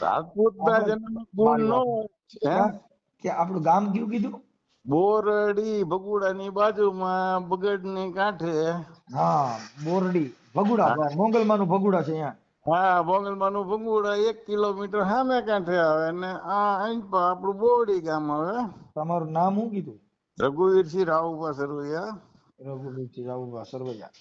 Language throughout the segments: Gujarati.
રાજપૂતના જન્મ ગુણ નો કે આપણું ગામ કયું કીધું? બોરડી બગુડાની બાજુમાં બગડની કાંઠે. હા બોરડી. ભગુડા મોંગલમાં નું ભગુડા છે અહીંયા. હા બોંગલમાનું બગુડા એક કિલોમીટર સામે કાંઠે આવે ને આ અહીં આપણું બોરડી ગામ આવે. તમારું નામ શું કીધું? રઘુવીરસિંહ રાવુભા સરવૈયા રઘુવીરસિંહ રાવુભા સરવૈયા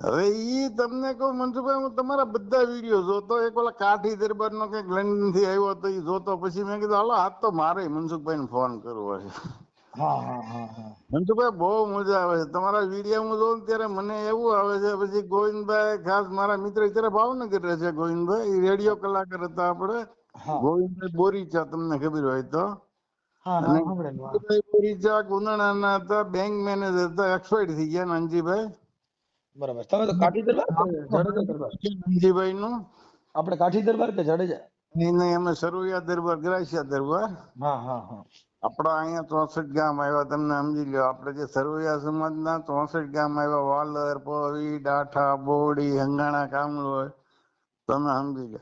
હવે ઈ તમને કહું મનસુખભાઈ હું તમારા બધા વીડિયો જોતો એક ઓલા કાઠી દરબાર નો કંઈક લંડનથી આવ્યો તો એ જોતો પછી મેં કીધું હાલો હાથ તો મારે મનસુખભાઈ ને ફોન કરવો છે. મનસુખભાઈ બહુ મજા આવે છે. તમારા વીડિયો હું જોઉં ત્યારે મને એવું આવે છે પછી ગોવિંદભાઈ ખાસ મારા મિત્ર અત્યારે ભાવનગર રહે છે ગોવિંદભાઈ એ રેડિયો કલાકાર હતા આપણે. ગોવિંદભાઈ બોરીચા તમને ખબર હોય તો. બોરીચા ઉનાળાના હતા બેંક મેનેજર હતા એક્સપાયર્ડ થઈ ગયા નાનજીભાઈ બરાબર. તમે તો કાઠી દરબાર નાનજીભાઈ નું આપણે કાઠી દરબાર કે જાડેજા નહીં નહીં અમે સરોયા દરબાર ગ્રાસિયા દરબાર. હા હા હા. આપણા અહીંયા ચોસઠ ગામ આવ્યા તમને સમજી લો આપણે જે સરોયા સમાજના ચોસઠ ગામ આવ્યા વાલર પવી ડાઠા બોડી હંગાણા કામલોય તમે સમજી લો.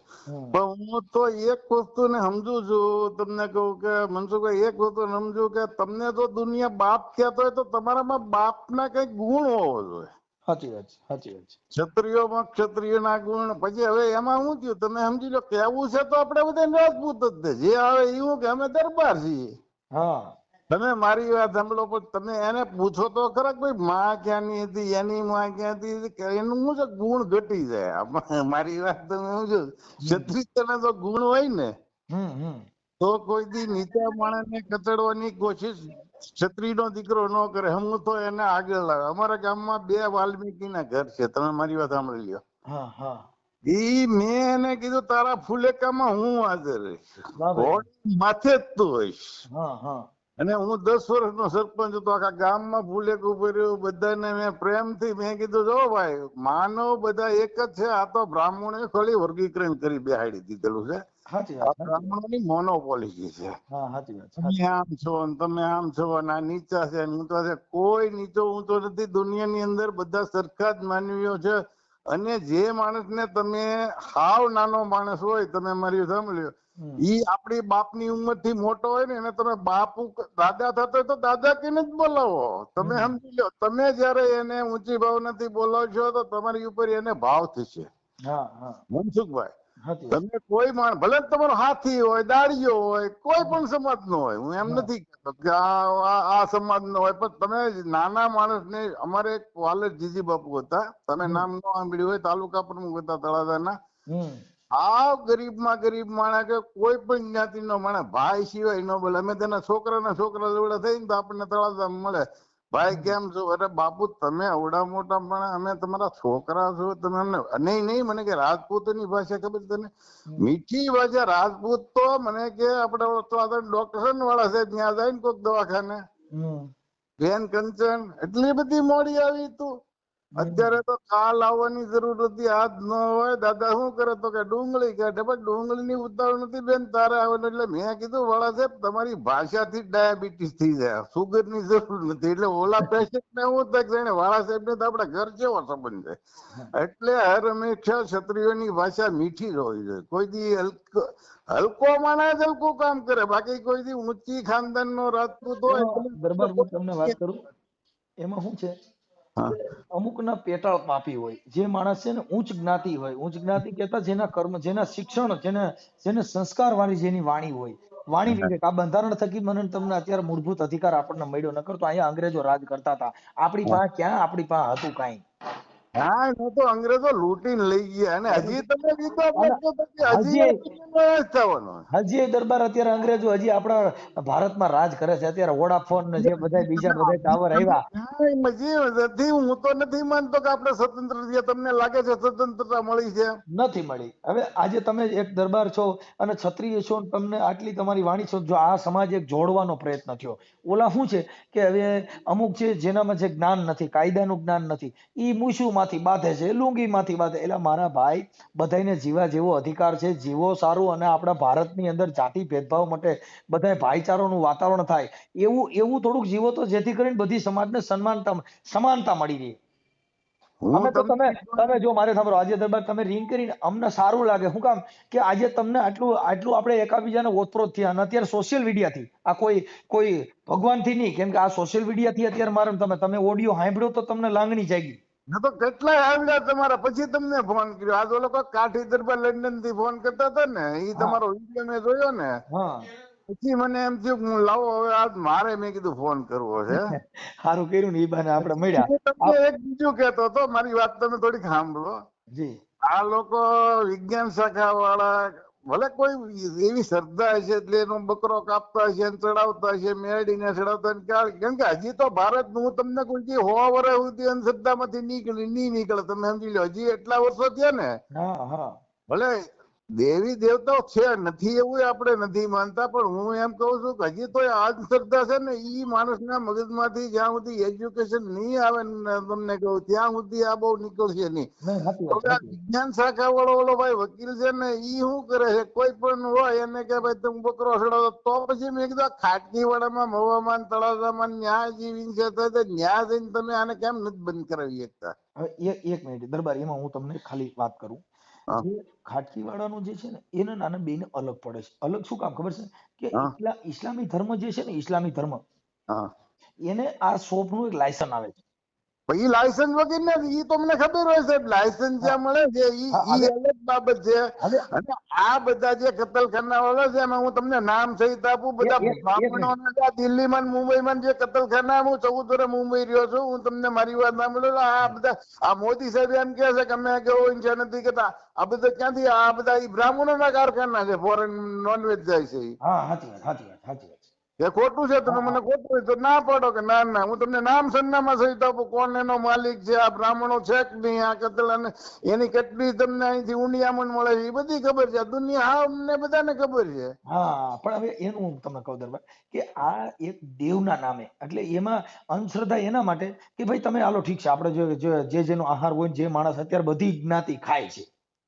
પણ હું તો એક વસ્તુને સમજુ છું તમને કહું કે મનસુખભાઈ એક વસ્તુ સમજુ કે તમને તો દુનિયા બાપ કહેતો હોય તો તમારામાં બાપના કંઈક ગુણ હોવો જોઈએ. સાચી વાત સાચી વાત ક્ષત્રિયોમાં ક્ષત્રિયના ગુણ. પછી હવે એમાં શું થયું? તમે સમજી લો કેવું છે તો આપણે બધા રાજપૂત જ છે. જે આવે એવું કે અમે દરબાર છીએ. હા. તમે મારી વાત સાંભળો પણ તમે એને પૂછો તો ખરા ભાઈ માં ક્યાંની હતી એની માં ક્યાંથી એનું શું છે? ગુણ ઘટી જાય. મારી વાત તમે સમજો. ક્ષત્રિય તો ગુણ હોય ને. હમ હમ. તો કોઈ દી નીચા માણસને કચડવાની કોશિશ ક્ષત્રિયનો દીકરો ન કરે. હું તો એને આગળ લાવે. અમારા ગામમાં બે વાલ્મીકીના ઘર છે. તમે મારી વાત સાંભળી લ્યો. હા હા. ઈ મેં એને કીધું તારા ફુલેકામાં હું હાજર રહીશ. માથે જ તું હોઈશ. અને હું દસ વર્ષનો સરપંચ હતો. આખા ગામમાં ફુલેકું ભર્યું બધાને મેં પ્રેમથી મેં કીધું જો ભાઈ માનવ બધા એક જ છે. આ તો બ્રાહ્મણે ખાલી વર્ગીકરણ કરી બેહાડી દીધેલું છે. સાચી વાત બ્રાહ્મણોની મોનોપોલિસી છે. હા સાચી વાત તમે આમ છો ને તમે આમ છો ને આ નીચા છે ને ઊંચા છે કોઈ નીચો ઊંચો નથી દુનિયાની અંદર બધા સરખા જ માનવીઓ છે અને જે માણસને તમે હાવ નાનો માણસ હોય તમે મારી સાંભળ્યો ઈ આપણી બાપની ઉંમરથી મોટો હોય ને એને તમે બાપુ દાદા થતો હોય તો દાદા કહીને જ બોલાવો. તમે સમજી લો તમે જયારે એને ઊંચી ભાવનાથી બોલાવશો તો તમારી ઉપર એને ભાવ થશે. મનસુખભાઈ તમે કોઈ માણ ભલે તમારો હાથી હોય દાડિયો હોય કોઈ પણ સમાજ નો હોય હું એમ નથી કહેતો કે આ આ- આ સમાજ નો હોય પણ તમે નાના માણસ ને અમારે એક વાલર જીજી બાપુ હતા તમે નામ ન સાંભળ્યું હોય તાલુકા પ્રમુખ હતા તળાજાના. આ ગરીબમાં ગરીબ માણસ કે કોઈ પણ જ્ઞાતિ નો માણસ ભાઈ સિવાય ન બોલે. અમે તેના છોકરાના છોકરા લેવડા થઈ ને તો આપણને તળાજા મળે. ભાઈ. કેમ છો? અરે બાપુ તમે અવડા મોટા પણ અમે તમારા છોકરા છો. તમે અમને નહીં નહીં મને કે રાજપૂતની ભાષા ખબર તને? મીઠી ભાષા રાજપૂત તો મને કે આપણે ડોક્ટર વાળા છે ત્યાં જાય ને કોઈક દવાખાને. બેન કંચન એટલી બધી મોડી આવી તું. અત્યારે તો કાલ લાવવાની જરૂર હતી હાથ ન હોય દાદા શું કરે તો કે ડુંગળી કાઢે પણ ડુંગળી ની ઉતાવળ નથી બેન તારે આવે એટલે મેં કીધું વાળા સાહેબ તમારી ભાષાથી ડાયાબિટીસ થઈ જાય સુગરની જરૂર નથી. એટલે ઓલા પેશન્ટ ને હું થાય કે જાણે વાળા સાહેબ ને તો આપડા ઘર જેવો સંબંધ છે? એટલે હર હંમેશા ક્ષત્રિયોની ભાષા મીઠી જ હોવી જોઈએ. કોઈ દી હલકો હલકો માણસ હલકું કામ કરે બાકી કોઈ દી ઊંચી ખાનદાન નો રાજપૂત હોય હું તમને વાત કરું એમાં શું છે. અમુકના પેટાળ પાપી હોય. જે માણસ છે ને ઉચ્ચ જ્ઞાતિ હોય. ઉચ્ચ જ્ઞાતિ કહેતા જેના કર્મ જેના શિક્ષણ જેને જેને સંસ્કાર વાળી જેની વાણી હોય. વાણી વિવેક આ બંધારણ થકી મને તમને અત્યારે મૂળભૂત અધિકાર આપણને મળ્યો નકર તો અહીંયા અંગ્રેજો રાજ કરતા હતા. આપણી પાસે ક્યાં? આપણી પાસે હતું કાંઈ. હા એ તો અંગ્રેજો લૂંટીને લઈ ગયા અને હજી તમે હજી એ એ દરબાર અત્યારે અંગ્રેજો હજી આપણા ભારતમાં રાજ કરે છે. અત્યારે વોડાફોન ને જે બધા બીજા બધા ટાવર આવ્યા. એ નથી હું તો નથી માનતો કે આપણે સ્વતંત્ર છીએ તમને લાગે છે સ્વતંત્રતા મળી છે. નથી મળી. હવે આજે તમે એક દરબાર છો અને ક્ષત્રિય છો તમને આટલી તમારી વાણી છો જો આ સમાજ એક જોડવાનો પ્રયત્ન થયો. ઓલા શું છે કે હવે અમુક છે જેનામાં જે જ્ઞાન નથી કાયદાનું જ્ઞાન નથી. ઈ મૂછુમાંથી બાંધે છે લુંગીમાંથી બાંધે એટલે મારા ભાઈ બધાને જીવા જેવો અધિકાર છે જીવો સારું અને આપણા ભારતની અંદર જાતિ ભેદભાવ માટે બધાય ભાઈચારાનું વાતાવરણ થાય. એવું એવું થોડુંક જીવો તો જેથી કરીને બધી સમાજને સન્માનતા સમાનતા મળી રહે. અમે તો તમે તમે જો મારે સાંભળો આજે દરબાર તમે રિંગ કરીને અમને સારું લાગે. શું કામ કે આજે તમને આટલું આટલું આપણે એકાબીજાને ઓતપ્રોત થયા અને અત્યારે સોશિયલ મીડિયાથી આ કોઈ કોઈ ભગવાનથી નહીં કેમ કે આ સોશિયલ મીડિયાથી અત્યારે મારે તમે તમે ઓડિયો સાંભળ્યો તો તમને લાગણી જાગી. મેં તો કેટલાય આવ્યા તમારા. પછી તમને ફોન કર્યો. આ તો લોકો કાઠી દરબાર લંડનથી ફોન કરતા હતા ને એ તમારો વીડિયો મેં જોયો ને. પછી મને એમ થયું હું લાવો હવે આજ મારે મેં કીધું ફોન કરવો છે. સારું કર્યું ને એ બાને આપણે મળ્યા. એક બીજું કહેતો હતો મારી વાત તમે થોડીક સાંભળો. જી. આ લોકો વિજ્ઞાન શાખા વાળા ભલે કોઈ એવી શ્રદ્ધા હશે એટલે એનો બકરો કાપતા હશે ચડાવતા હશે મેળીને ચડાવતા કેમ કે હજી તો ભારત હું તમને કોઈ દી હોવા વરે સુધી અંધશ્રદ્ધામાંથી નીકળી નહીં નીકળે. તમે સમજી લો હજી એટલા વર્ષો થયા ને. ભલે દેવી દેવતાઓ છે નથી એવું આપણે નથી માનતા પણ હું એમ કહું છું કે હજી તો અંધશ્રદ્ધા છે ને એ માણસના મગજમાંથી જ્યાં સુધી એજ્યુકેશન નહીં આવે ને તમને કહું ત્યાં સુધી આ બહુ નીકળશે નહીં. વિજ્ઞાન શાખા વાળો ઓલો ભાઈ વકીલ છે ને ઈ શું કરે છે? કોઈ પણ હોય એને કે ભાઈ તમે બકરો છોડાવો તો પછી મેં કીધું ખાટકી વાળામાં મવામાં તળાજામાં ન્યાય જીવીને છે તો ન્યાય જઈને તમે આને કેમ નથી બંધ કરાવી શકતા? એક મિનિટ દરબાર એમાં હું તમને ખાલી વાત કરું. ખાટકી વાળાનું જે છે ને એને નાના બેને અલગ પડે છે. અલગ શું કામ ખબર છે? કે. ઇસ્લામી ધર્મ જે છે ને ઇસ્લામી ધર્મ એને આ શોપનું એક લાયસન્સ આવે છે. ઈ લાયસન્સ વગર ને એ તમને ખબર હોય સાહેબ લાયસન્સ જ્યાં મળે છે હવે- અલગ બાબત છે. અને આ બધા જે કતલખાના વાળા છે એમાં હું તમને નામ સહિત આપું બધા બ્રાહ્મણોના દિલ્હીમાં મુંબઈમાં જે કતલખાના હું ચૌદ વર્ષ મુંબઈ રહ્યો છું હું તમને મારી વાત ના મળે આ બધા આ મોદી સાહેબ એમ કહે છે કે અમે કેવો ઈચ્છા નથી કરતા આ બધા ક્યાંથી આ બધા બ્રાહ્મણો બ્રાહ્મણોના કારખાના છે ફોરેન નોનવેજ જાય છે. હા સાચી વાત સાચી વાત સાચી વાત. એ ખોટું છે તમે મને ખોટું તો ના પાડો કે ના ના. હું તમને નામ સરનામા સહિત આપું કોણ એનો માલિક છે આ બ્રાહ્મણો છે કે નહીં આ કતલ એની કેટલી તમને અહીંથી ઉંડિયામણ મળે છે એ બધી ખબર છે. દુનિયા હા અમને બધાને ખબર છે. હા પણ હવે એનું હું તમને કહું દરબાર કે આ એક દેવના નામે એટલે એમાં અંધશ્રદ્ધા એના માટે કે ભાઈ તમે હાલો ઠીક છે આપણે જો જેનો આહાર હોય જે માણસ અત્યારે બધી જ્ઞાતિ ખાય છે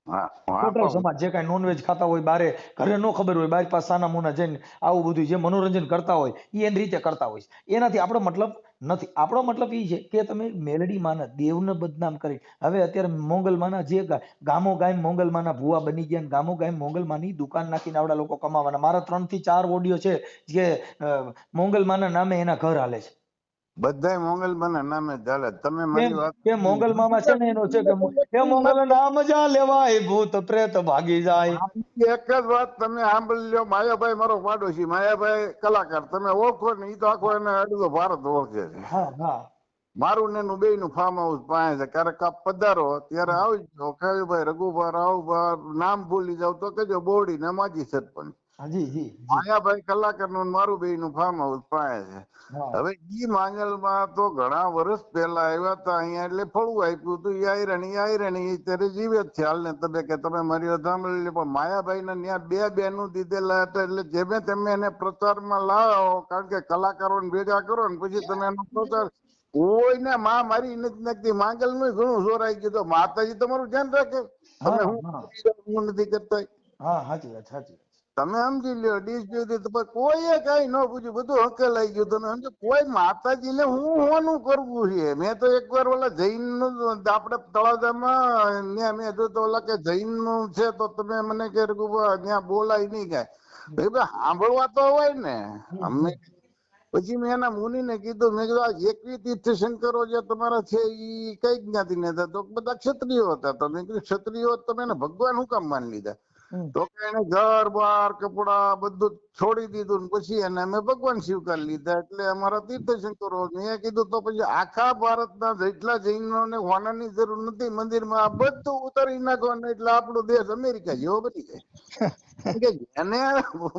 ટોટલ સમાજ જે કાંઈ નોનવેજ ખાતા હોય બારે ઘરે ન ખબર હોય બાર પાસે સાના મુના જઈને આવું બધું જે મનોરંજન કરતા હોય એ એની રીતે કરતા હોય છે. એનાથી આપણો મતલબ નથી. આપણો મતલબ એ છે કે તમે મેલડી માના દેવને બદનામ કરી. હવે અત્યારે મોંગલમાના જે ગામો ગામો ગામ મોંગલમાના ભુવા બની ગયા ગામો ગામો ગામ મોંગલમાની દુકાન નાખીને આવડા લોકો કમાવાના. મારા ત્રણથી ચાર ઓડિયો છે જે મોંગલ માના નામે એના ઘર હાલે છે. બધાય મોંગલમાના નામે જ ચાલે તમે મારી વાત કે મોંગલમામાં છે ને એનો છે કે કે મોંગલ નામ જા લેવાય ભૂત પ્રેત ભાગી જાય. એક જ વાત તમે સાંભળી લ્યો. માયાભાઈ મારો પાડોશી. માયાભાઈ કલાકાર. તમે ઓળખો ને ઈ તો આખો એને અડધો ભારત ઓળખે છે. હા હા. મારું ને એનું બે નું ફાર્મ હાઉસ પાસે છે. ક્યારેક આપ પધારો ત્યારે આવી જાઓ ખેવીભાઈ રઘુભાઈ રાવભાઈ નામ ભૂલી જાવ તો કેજો બોડી ને માજી સરપંચ. જી માયાભાઈ કલાકારનું મારું બે નું ફાર્મ હાઉસ પાસે છે. હવે ઈ માંગલમાં તો ઘણા વર્ષ પહેલા આવ્યા હતા અહીંયા એટલે ફળું આપ્યું હતું આયરન ઈ ત્યારે જીવે ખ્યાલ ને તમે કે તમે મારી સાંભળી લો પણ માયાભાઈ ને ત્યાં બે બેનું દીધેલા હતા એટલે જેમે તમે એને પ્રચારમાં લાવો કારણ કે કલાકારોને ભેગા કરો ને પછી તમે એનો પ્રચાર કોઈને માં મારી નથી નાખતી. માંગલનું ઘણું જોરાઈ ગયું તો માતાજી તમારું ધ્યાન રાખે. તમે હું. નથી કરતા. હા સાચી વાત સાચી. તમે સમજી લ્યો ડીશ જોઈ તો કોઈએ કઈ ન પૂછ્યું. બધું હકેલાઈ ગયું. તમે સમજો, કોઈ માતાજીને હું હોનું કરવું છે? મેં તો એકવાર ઓલા જૈનનું આપણે તળાજામાં ત્યાં મેં જોયું તો ઓલા કે જૈનનું છે તો તમે મને કે ત્યાં બોલાય નહીં કાંઈ. સાંભળવા તો હોય ને. અમે પછી મેં એના મુનિને કીધું, મેં કીધું, આ એકવી તીર્થશંકરો જે તમારા છે એ કઈ જ્ઞાતિને હતા? તો બધા ક્ષત્રિયો હતા. તો મેં કીધું, ક્ષત્રિયો તમે ભગવાન હું કામ માની લીધા. તો એને ઘર બાર કપડા બધું છોડી દીધું પછી એને અમે ભગવાન સ્વીકાર લીધા. એટલે અમારા તીર્થશંકરો મેં કીધું તો પછી આખા ભારતના જેટલા જૈનોને હોનાની જરૂર નથી મંદિરમાં આ બધું ઉતારી નાખવાનું એટલે આપણો દેશ અમેરિકા જેવો બની જાય કે એને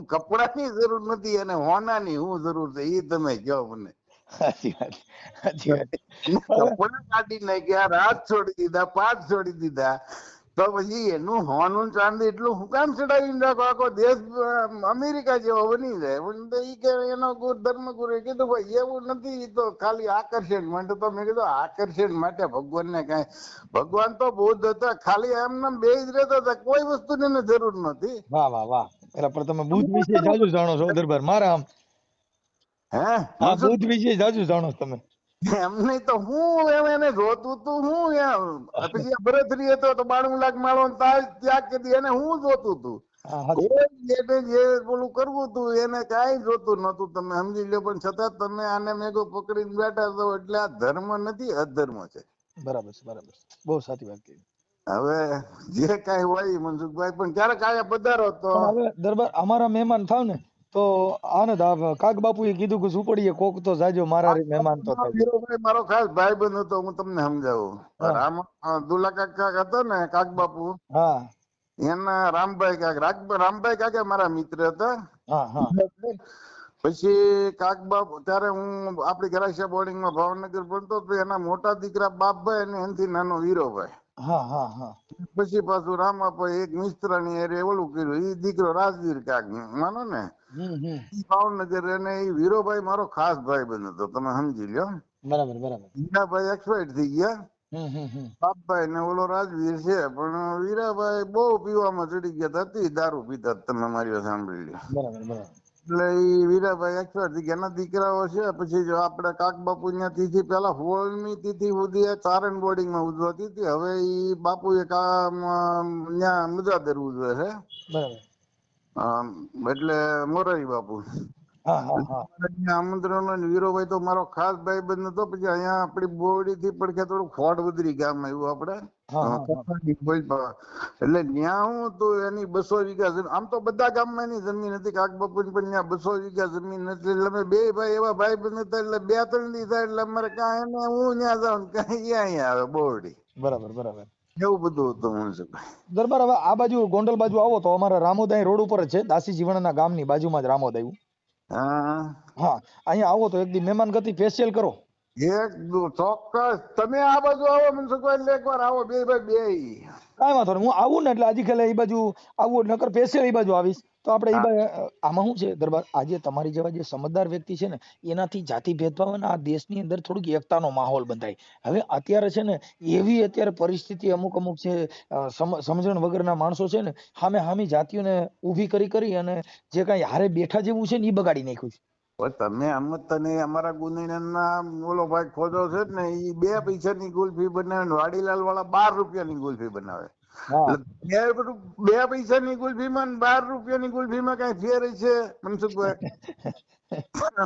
કપડાની જરૂર નથી એને હોનાની શું જરૂર છે એ તમે કહો મને. સાચી વાત સાચી વાત. કપડા કાઢી નાખ્યા રાત છોડી દીધા પાઠ છોડી દીધા. તો પછી એનું હોનું ચાંદી એટલું હું કામ ચડાવી રાખો આખો દેશ અમેરિકા જેવો બની જાય. પણ તો ઈ કે એનો ગુરુ કીધું ભાઈ એવું નથી તો ખાલી આકર્ષણ. માટે તો મેં કીધું આકર્ષણ માટે ભગવાનને કાંઈ. ભગવાન તો બૌદ્ધ હતા ખાલી એમને બે જ રહેતા હતા કોઈ વસ્તુની એને જરૂર નથી વાહ વાહ વાહ. એટલે પણ તમે બુદ્ધ વિશે જાજુ જાણો છો દરબાર મારા આમ. હે? હા બુદ્ધ વિશે જાજુ જાણો છો તમે. એમ નહીં તો હું એમ એને જોતું તું હું એમ. પછી ભરતરી હતો તો બાણું લાખ માળો તાજ ત્યાગ કરી એને હું જોતું તું? જે પેલું કરવું તું એને કાંઈ જોતું નતું તમે સમજી લો પણ છતાં તમે આને મેઘો પકડીને બેઠા છો એટલે આ ધર્મ નથી અધર્મ છે. બરાબર છે બરાબર બહુ સાચી વાત કહી હવે જે કાઈ હોય મનસુખભાઈ પણ ક્યારેક આયા પધારો તો હવે દરબાર અમારા મહેમાન થાવ ને તો આનંદ કાક બાપુએ કીધું કે ઝૂંપડીએ કોક તો જાજો મારા રે મહેમાન તો થાય. મારો ખાસ ભાઈબંધ હતો હું તમને સમજાવું. રામ દુલા કાકા હતો ને કાક બાપુ હા. એના રામભાઈ કાકા રામભાઈ કાકા મારા મિત્ર હતા. હા હા. પછી કાકબાપ ત્યારે હું આપડી ગરાશિયા બોર્ડિંગમાં ભાવનગર ભણતો તો એના મોટા દીકરા બાપભાઈ અને એનથી નાનો હીરોભાઈ પછી પાછું રામાભાઈ એક મિસ્ત્રાની એરે ઓલું કર્યું એ દીકરો રાજવીર કાક માનો ને? ભાવનગર અને એ વીરોભાઈ મારો ખાસ ભાઈ બન્યો હતો તમે સમજી લ્યો. બરાબર બરાબર. વીરાભાઈ એક્સપાયર થઈ ગયા. બાપભાઈ ને ઓલો રાજવીર છે પણ વીરાભાઈ બહુ પીવામાં ચડી ગયા હતા અતિ દારૂ પીતા તમે મારી સાંભળી લ્યો. બરાબર બરાબર. એટલે ઈ વીરાભાઈ એક્સપાયર થઈ ગયા એના દીકરાઓ છે પછી જો આપણે કાક બાપુ ત્યાં તિથિ પેલા સોળમી તિથિ સુધી ચારણ બોર્ડિંગમાં ઉજવાતી હતી હવે એ બાપુ એ કામ ત્યાં મુજાદર ઉજવે છે. બરાબર. એટલે મોરારી બાપુ. આમંત્રણ વીરોભાઈ તો મારો ખાસ ભાઈબંધ હતો પછી અહીંયા આપણી થી પડખે થોડું ગામ આવ્યું. એટલે ત્યાં હું તો એની બસો વીઘા જમીન આમ તો બધા ગામમાં એની જમીન હતી કાક બાપુ પણ ત્યાં બસો વીઘા જમીન હતી એટલે અમે બે ભાઈ એવા ભાઈ બંધ હતા એટલે બે ત્રણ દી થાય એટલે અમારે કાંઈ હું ત્યાં જાઉં કાંઈ અહીંયા આવે બોરડી બરાબર બરાબર. એવું બધું હતું દરબાર હવે આ બાજુ ગોંડલ બાજુ આવો તો અમારા રામોદાય રોડ ઉપર જ છે. દાસી જીવણના ગામની બાજુમાં જ રામોદ આવ્યું. હા. હા અહીંયા આવો તો એક દી મહેમાન ગતિ ફેશિયલ કરો. એક ચોક્કસ. તમે આ બાજુ આવો મનસુખભાઈ એટલે એકવાર આવો બે ભાઈ બે. કાંઈ વાંધો નહીં હું આવું ને એટલે આજે ખેલે એ બાજુ આવું નકર ફેશિયલ એ બાજુ આવીશ. તો આપણે એ આમાં શું છે દરબાર આજે તમારી જેવા જે સમજદાર વ્યક્તિ છે ને એનાથી જાતિ ભેદભાવ અને આ દેશની અંદર થોડીક એકતાનો માહોલ બંધાય. હવે અત્યારે છે ને એવી અત્યારે પરિસ્થિતિ અમુક અમુક છે સમજણ વગરના માણસો છે ને સામે સામી જાતિઓને ઊભી કરી કરી અને જે કાંઈ હારે બેઠા જેવું છે ને એ બગાડી નાખ્યું છે. તમે આમ તને અમારા ગુંદીના ઓલો ભાઈ ખોજો છે ને એ બે પૈસાની ગુલ્ફી બનાવે ને વાડીલાલ વાળા બાર રૂપિયાની ગુલ્ફી બનાવે. બે પૈસાની ગુલ્ફીમાં ને બાર રૂપિયાની ગુલ્ફીમાં કઈ ફેર છે મનસુખભાઈ?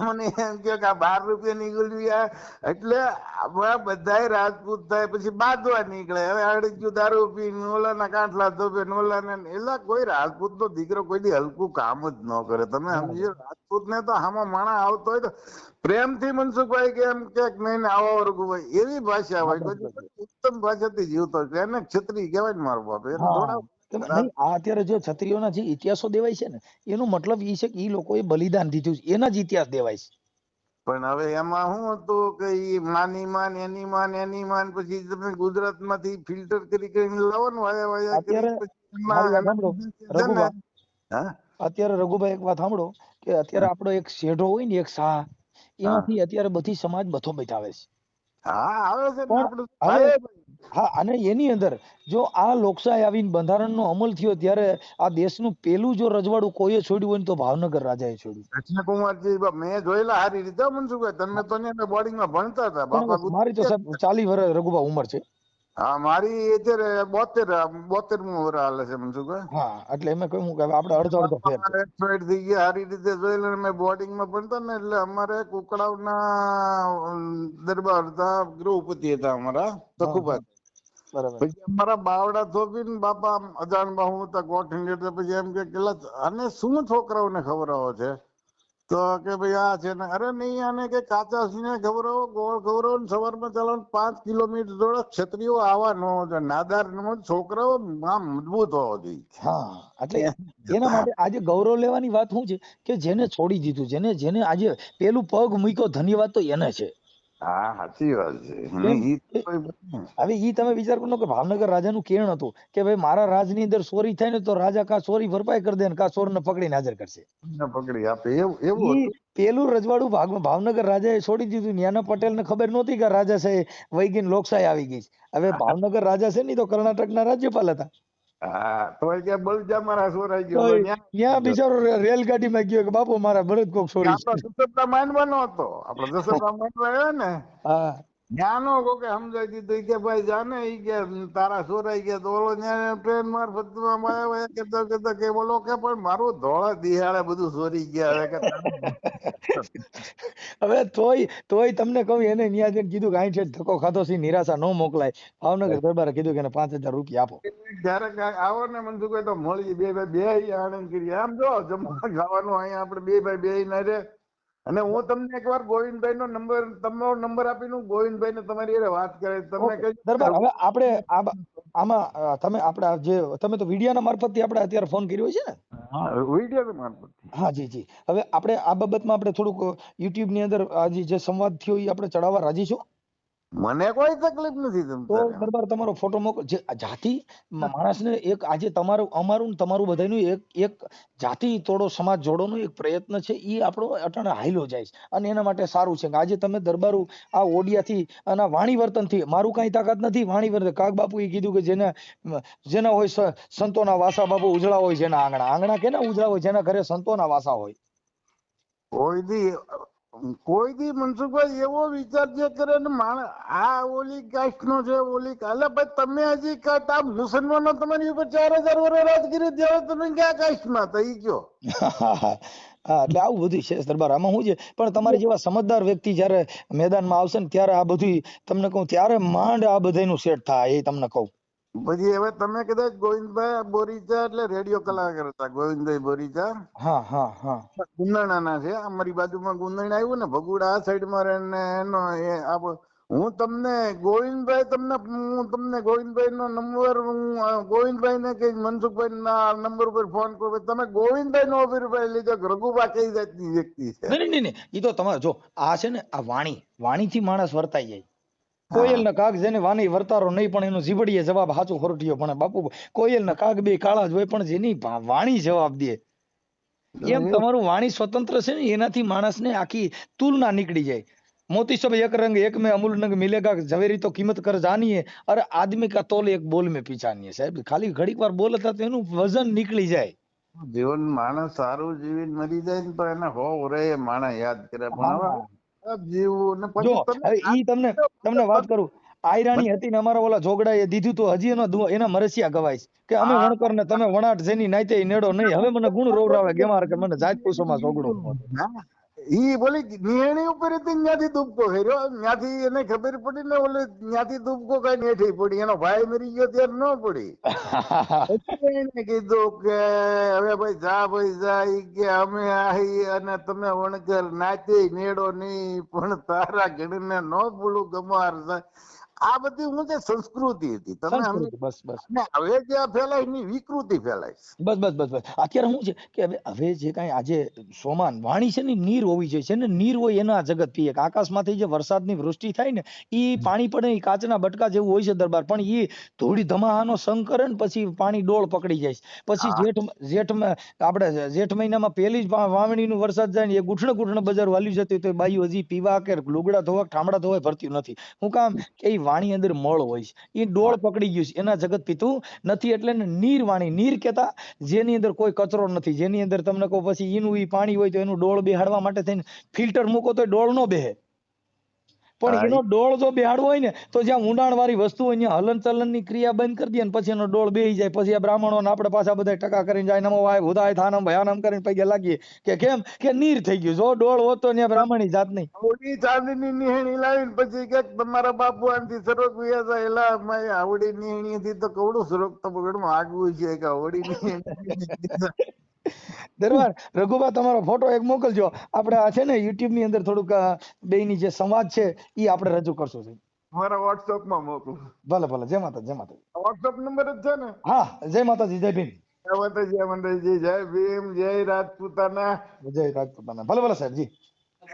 મને એમ કે આ બાર રૂપિયા આ એટલે આપણા બધા રાજપૂત થાય પછી બાંધવા નીકળે. હવે અડજ્યું દારૂ પીને ઓલાના કાંઠલા ધોબે ને એટલે કોઈ રાજપૂત નો દીકરો કોઈ દી હલકું કામ જ ન કરે. તમે સમજો રાજપૂત ને તો આમાં માણા આવતો હોય તો પ્રેમથી મનસુખભાઈ કે એમ કે નહીં ને આવો રઘુભાઈ એવી ભાષા હોય. ઉત્તમ ઉત્તમ ભાષાથી જીવતો છે એને ક્ષત્રિય કહેવાય ને મારો બાપ. એ થોડા આ અત્યારે જે ક્ષત્રિયોના જે ઇતિહાસો દેવાય છે ને એનો મતલબ એ છે કે એ લોકોએ બલિદાન દીધું છે. એના જ ઇતિહાસ દેવાય છે. પણ હવે એમાં શું હતું કે એ માની માન એની માન એની માન પછી તમે ગુજરાતમાંથી ફિલ્ટર કરી કરીને લાવો ને વાયા વાયા અત્યારે અત્યારે રઘુભાઈ એક વાત સાંભળો કે અત્યારે આપણો એક શેઢો હોય ને એક શાહ એમાંથી અત્યારે બધી સમાજ બધો બતાવે છે. હા આવે છે હા અને એની અંદર જો આ લોકશાહી આવીને બંધારણનો અમલ થયો ત્યારે આ દેશનું પેલું જો રજવાડું કોઈએ છોડ્યું હોય ને તો ભાવનગર રાજાએ છોડ્યું. કૃષ્ણકુમારજી બા- મેં જોયેલા હારી રીતે મનસુખભાઈ તમે તો ને બોર્ડિંગમાં ભણતા હતા મારી તો સાહેબ ચાલી વર્ષ રઘુબા ઉંમર છે. હા મારી અત્યારે બોતેર બોતેર મુ વર હાલે છે મનસુખભાઈ. હા એટલે એમ કહ્યું કે આપણે અડધો અડધો ફેર છે. થઈ ગયા સારી રીતે જોઈ ને મેં બોર્ડિંગમાં ભણતા ને એટલે અમારે કુકડાવના ના દરબાર હતા ગૃહપતિ હતા અમારા બરાબર. પછી અમારા બાવડા થોપીને બાપા અજાણ બા હું હતા ગોઠ પછી એમ કે કેટલા અને શું છોકરાઓને ખવડાવો છે? તો કે ભાઈ આ છે ને, અરે નહીં, આને કે કાચા સિંહને ખવડાવો ગોળ ગૌરવ સવારમાં ચાલો પાંચ કિલોમીટર દોડે ક્ષત્રિયો આવા નો નાદાર નો છોકરાઓ આમ મજબૂત હોવા જોઈએ. હા, એટલે એના માટે આજે ગૌરવ લેવાની વાત શું છે? કે જેને છોડી દીધું, જેને જેને આજે પેલું પગ મૂક્યો, ધન્યવાદ તો એને છે. હા સાચી વાત છે. હવે ઈ તમે વિચાર કરો કે ભાવનગર રાજાનું કેણ હતું કે ભાઈ મારા રાજની અંદર ચોરી થાય ને તો રાજા કા ચોરી ભરપાઈ કરી દે ને કા ચોરને પકડીને હાજર કરશે. પકડી આપે. એવું એવું પેલું રજવાડું ભાગ ભાવનગર રાજાએ છોડી દીધું. ન્યાના પટેલને ખબર નહોતી કે રાજા છે વૈગીન લોકશાહી આવી ગઈ હવે ભાવનગર રાજા છે ને તો તો કર્ણાટકના રાજ્યપાલ હતા. હા તો કે બળજા મારા સોરાઈ ગયો તોય બિચારો રેલગાડીમાં ગયો કે બાપુ મારા ભરત કોક આપણો જસોદા માંડવાનો હતો. આપણો જસોદા માંડવા આવ્યો ને. હા. ન્યાનો કોકે સમજાઈ દીધું કે ભાઈ જાને ઈ કે તારા સોરાઈ ગયા તો ઓલો ટ્રેન મારફત માયા એ કહેતો કહેતો કે બોલો કે પણ મારું ધોળા દિહાડે બધું સોરી ગયા હવે કે હવે તોય તોય તમને કહું એને ન્યા જઈને કીધું કે આઈ છે ધક્કો ખાધો છે નિરાશા ન મોકલાય. ભાવનગર દરબારે કીધું કે એને પાંચ હજાર રૂપિયા આપો. જ્યારે આવો ને મનસુખભાઈ તો મળી બે ભાઈ બે આનંદ કરી. આમ જો જમવા ખાવાનું અહીંયા આપણે બે ભાઈ બે ના રે અને હું તમને એકવાર ગોવિંદભાઈ નો નંબર તમારો નંબર આપીને ગોવિંદભાઈ ને તમારી એ વાત કરે તમને દરબાર હવે આપણે આમાં તમે આપણે જે તમે તો વિડિયાના મારફતથી આપણે અત્યારે ફોન કર્યો છે ને? હા વીડિયો મારફત હા જી જી. હવે આપણે આ બાબતમાં આપણે થોડુંક યુટ્યુબની અંદર આજે જે સંવાદ થયો એ આપણે ચડાવવા રાજી છો? મને કોઈ તકલીફ નથી તો. દરબાર તમારો ફોટો મોકલો. જે આ જાતિ માણસને એક આજે તમારું અમારું ને તમારું બધાયનું એક એક જાતિ તોડો સમાજ જોડોનો એક પ્રયત્ન છે એ આપણો અટાણે હાઈલો જાય છે. અને એના માટે સારું છે. કે આજે તમે દરબારું આ ઓડિયાથી અને વાણી વર્તનથી મારું કાંઈ તાકાત નથી વાણી વર્તન. કાગ એ કીધું કે જેના જેના હોય સંતોના વાસા બાપુ ઉજળા હોય જેના આંગણા. આંગણા કેના ઉજળા હોય? જેના ઘરે સંતોના વાસા હોય? કોઈ દી કોઈ દી મનસુખભાઈ, એવો વિચાર જે કરે ને આ ઓલી કાસ્ટ નો છે, ઓલી અલે ભાઈ, તમે હજી આ મુસલમાનો તમારી ઉપર ચાર હજાર વર્ષ રાજગીરી દેવો તમે ક્યાં કાસ્ટમાં? તો ઈ કયો? હા, એટલે આવું બધું છે દરબાર આમાં શું છે, પણ તમારી જેવા સમજદાર વ્યક્તિ જ્યારે મેદાનમાં આવશે ને ત્યારે આ બધું તમને કહું, ત્યારે માંડ આ બધાનું સેટ થાય, એ તમને કહું. પછી હવે તમે કદાચ ગોવિંદભાઈ બોરીચા એટલે રેડિયો કલાકાર હતા ગોવિંદભાઈ બોરીચા. હા હા હા. ગુંદરણાના છે અમારી બાજુમાં ગુંદણ આવ્યું ને ભગુડા આ સાઈડમાં રહે ને એનો એ આપ હું તમને ગોવિંદભાઈ તમને હું તમને ગોવિંદભાઈ નો નંબર હું ગોવિંદભાઈ ને કઈ મનસુખભાઈ ના નંબર ઉપર ફોન કરો તમે ગોવિંદભાઈ નો રૂપિયા લીધો કે રઘુબા કઈ જાતની વ્યક્તિ છે? નહીં નહીં નહીં એ તો તમારે જો આ છે ને આ વાણી વાણીથી માણસ વર્તાઈ જાય. કોયલ ના કાગ જેને વાની વર્તારો નહીં પણ એનો જીભડીએ જવાબ સાચો ખોરટીયો પણ બાપુ કોયલ ના કાગ બે કાળા જ હોય પણ જેની વાણી જવાબ દે. એમ તમારું વાણી સ્વતંત્ર છે ને એનાથી માણસને આખી તુલના નીકળી જાય. મોતી સબ એક રંગ એક મેં અમૂલ રંગ મિલેગા ઝવેરી તો કિંમત કર જાનીએ. અરે આદમી કા તોલ એક બોલ મેં પીછાનીએ સાહેબ. ખાલી ઘડીક વાર બોલ હતા તો એનું વજન નીકળી જાય. જીવન માણસ સારું જીવી મરી જાય ને તો એને હોવ રે માણસ યાદ કરે. પણ જો ઈ તમને તમને વાત કરું. આયરાણી હતી ને અમારા ઓલા જોગડા એ દીધું તો હજી એનો એના મરસિયા ગવાય છે. કે અમે વણકર ને તમે વણાટ જેની નાતે નેડો નહીં. હવે મને ગુણ રોવરાવે ગેમાર કે મને જાત પૂછો માં ના, ઈ બોલી નિયણી ઉપર હતી દુબકો કર્યો. ન્યાથી એને ખબર પડી ને ઓલે ન્યાથી દુબકો કઈ નેઠી પડી. એનો ભાઈ મરી ગયો ત્યારે ન પડી. એને કીધું કે હવે ભાઈ જા ભાઈ જા. ઈ કે અમે આહી અને તમે વણકર નાચે નેડો નહીં પણ તારા ગણને ન ભૂલું ગમાર છે. આ બધી હું જે સંસ્કૃતિ હતી. તમે બસ બસ. હવે જે ફેલાય એની વિકૃતિ ફેલાય બસ બસ બસ બસ. અત્યારે શું છે કે હવે હવે જે કાંઈ આજે સોમાન વાણી છે ને નીર હોવી જોઈએ છે ને નીર હોય એના જગત પીએ. આકાશમાંથી જે વરસાદની વૃષ્ટિ થાય ને એ પાણી પડે એ કાચના બટકા જેવું હોય છે દરબાર. પણ એ ધૂળી ધમાહાનો સંગ કરે ને પછી પાણી ડોળ પકડી જાય પછી જેઠ જેઠમાં આપણે જેઠ મહિનામાં પહેલી જ વાવણીનું વરસાદ જાય ને એ ગુઠણ ગુઠણ બજાર વાલ્યું જતી તો બાયું હજી પીવા કે લુગડા ધોવા ઠામડા ધોવા ભરતી નથી. હું કામ કે વાણી અંદર મળ હોય છે. એ ડોળ પકડી ગયું છે. એના જગત પીતું નથી એટલે એને નીર વાણી નીર કહેતા જેની અંદર કોઈ કચરો નથી. જેની અંદર તમને કહું પછી ઈનું ઈ પાણી હોય તો એનું ડોળ બેહાડવા માટે થઈને ફિલ્ટર મૂકો તો ડોળ નો બેહે. પણ એનો ડોળ જો બેહાડવો હોય ને તો જ્યાં ઊંડાણ વાળી વસ્તુ હોય ત્યાં હલન ચલનની ક્રિયા બંધ કરી દે ને પછી એનો ડોળ બેહી જાય. પછી આ બ્રાહ્મણો આપણે પાછા બધા ટકા કરીને જાય નમો વાય ભૂદાય થાનમ ભયાનમ કરીને પગે લાગીએ. કે કેમ? કે નીર થઈ ગયું. જો ડોળ હોત તો ત્યાં બ્રાહ્મણી જાત નહીં. આવડી ચાંદીની નિહણી લાવીને પછી કે તમારા બાપુ આનથી સરોગ વ્યા જાય એલા મારી આવડી નિહણી થી તો કવડું સરોગ તો આગવું છે કે આવડી નિહણી. દરબાર. રઘુબા તમારો ફોટો એક મોકલજો. આપણે આ છે ને યુટ્યુબની અંદર થોડુંક બે ની જે સંવાદ છે એ આપણે રજૂ કરશું છે મારા વોટ્સઅપમાં મોકલું. ભલે ભલે. જય માતા જય માતા વોટ્સઅપ નંબર જ છે ને? હા જય માતાજી જય ભીમ. જય માતાજી જય મંડળજી જય ભીમ જય રાજપૂતાના. જય રાજપૂતાના. ભલે ભલે સાહેબ જી.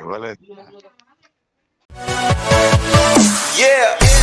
ભલે. Yeah.